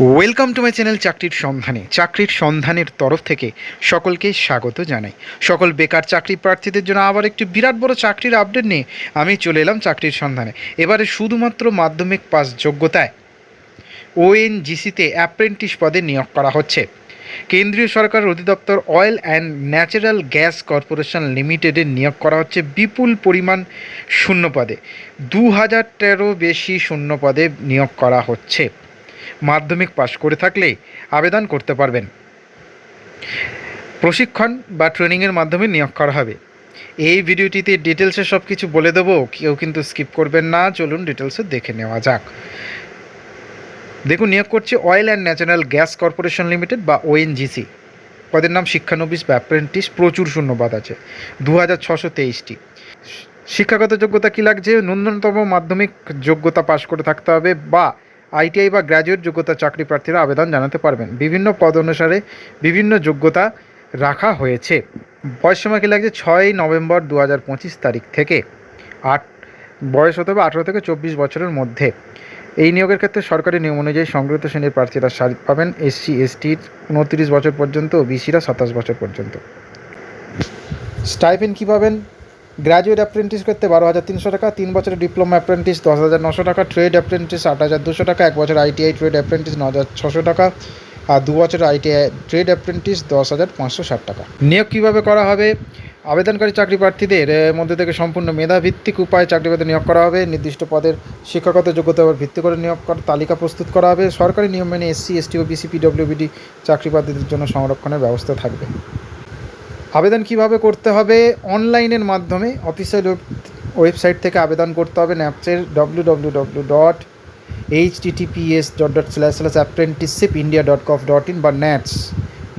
Welcome to my channel চাকরির সন্ধানে চাকরির সন্ধানের তরফ থেকে সকলকে স্বাগত জানাই। সকল বেকার চাকরি প্রার্থীদের জন্য আবার একটি বিরাট বড় চাকরির আপডেট নিয়ে আমি চলে এলাম চাকরির সন্ধানে এবারে শুধুমাত্র মাধ্যমিক পাস যোগ্যতায় ওএনজিসিতে অ্যাপ্রেন্টিস পদে নিয়োগ করা হচ্ছে। কেন্দ্রীয় সরকারের অধিদপ্তর oil and natural gas corporation লিমিটেডে নিয়োগ করা হচ্ছে বিপুল পরিমাণ শূন্য পদে। দু হাজার বেশি শূন্য পদে নিয়োগ করা হচ্ছে। মাধ্যমিক পাশ করে থাকলে আবেদন করতে পারবেন। প্রশিক্ষণ বা ট্রেনিংয়ের মাধ্যমে নিয়োগ করা হবে। এই ভিডিওটিতে ডিটেলসে সব কিছু বলে দেবো, কেউ কিন্তু স্কিপ করবেন না, চলুন ডিটেলসে দেখে নেওয়া যাক। দেখুন, নিয়োগ করছে oil and natural gas corporation limited বা ওএনজিসি পদের নাম শিক্ষানবিশ বা অ্যাপ্রেন্টিস, প্রচুর শূন্যবাদ আছে দু হাজার ছশো তেইশটি। শিক্ষাগত যোগ্যতা কী লাগছে? ন্যূনতম মাধ্যমিক যোগ্যতা পাশ করে থাকতে হবে বা আইটিআই বা গ্র্যাজুয়েট যোগ্যতা চাকরি প্রার্থীরা আবেদন জানাতে পারবেন। বিভিন্ন পদ অনুসারে বিভিন্ন যোগ্যতা রাখা হয়েছে। বয়স সময় কী লাগছে? ছয় নভেম্বর দু হাজার পঁচিশ তারিখ থেকে। আট, বয়স হতে হবে আঠেরো থেকে চব্বিশ বছরের মধ্যে। এই নিয়োগের ক্ষেত্রে সরকারি নিয়ম অনুযায়ী সংগৃহীত শ্রেণির প্রার্থীরা সারি পাবেন এসসি এসটির উনত্রিশ বছর পর্যন্ত ও বিসিরা সাতাশ বছর পর্যন্ত। স্টাইপেন কী পাবেন? গ্র্যাজুয়েট অ্যাপ্রেন্টিস করতে বারো হাজার তিনশো টাকা, তিন বছরের ডিপ্লোমা অ্যাপ্রেন্টিস দশ হাজার নশো টাকা ট্রেড অ্যাপ্রেন্টিস আট হাজার দুশো টাকা, এক বছর আইটিআই ট্রেড অ্যাপ্রেন্টিস ন হাজার ছশো টাকা, আর দু বছর আইটিআই ট্রেড অ্যাপ্রেন্টিস দশ হাজার পাঁচশো ষাট টাকা। নিয়োগ কীভাবে করা হবে? আবেদনকারী চাকরি প্রার্থীদের মধ্যে থেকে সম্পূর্ণ মেধাভিত্তিক উপায়ে চাকরি পদে নিয়োগ করা হবে। নির্দিষ্ট পদের শিক্ষাগত যোগ্যতার ভিত্তি করে নিয়োগ করার তালিকা প্রস্তুত করা হবে। সরকারি নিয়ম মেনে এসসি, এসটি ও বিসি পিডব্লিউবিডি চাকরি প্রার্থীদের জন্য সংরক্ষণের ব্যবস্থা থাকবে। আবেদন কীভাবে করতে হবে? অনলাইনের মাধ্যমে অফিসিয়াল ওয়েবসাইট থেকে আবেদন করতে হবে ন্যাপসের W W W dot HTTPS dot dot slash slash apprenticeship India dot gov dot in বা NATS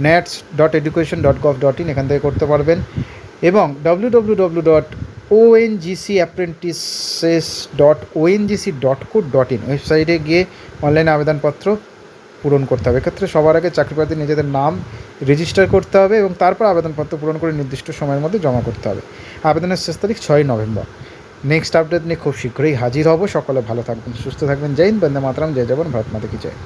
NATS dot education dot gov dot in এখান থেকে করতে পারবেন। এবং W W W dot ONGC apprentices dot ONGC dot co dot in ওয়েবসাইটে গিয়ে অনলাইনে আবেদনপত্র পূরণ করতে হবে। এক্ষেত্রে সবার আগে চাকরি প্রার্থী নিজেদের নাম রেজিস্টার করতে হবে এবং তারপর আবেদনপত্র পূরণ করে নির্দিষ্ট সময়ের মধ্যে জমা করতে হবে। আবেদনের শেষ তারিখ ছয়ই নভেম্বর। নেক্সট আপডেট নিয়ে খুব শীঘ্রই হাজির হব। সকলে ভালো থাকবেন, সুস্থ থাকবেন। জয় হিন্দ, বন্দে মাতরাম, জয় যাবেন ভারত মাতা কি জয়।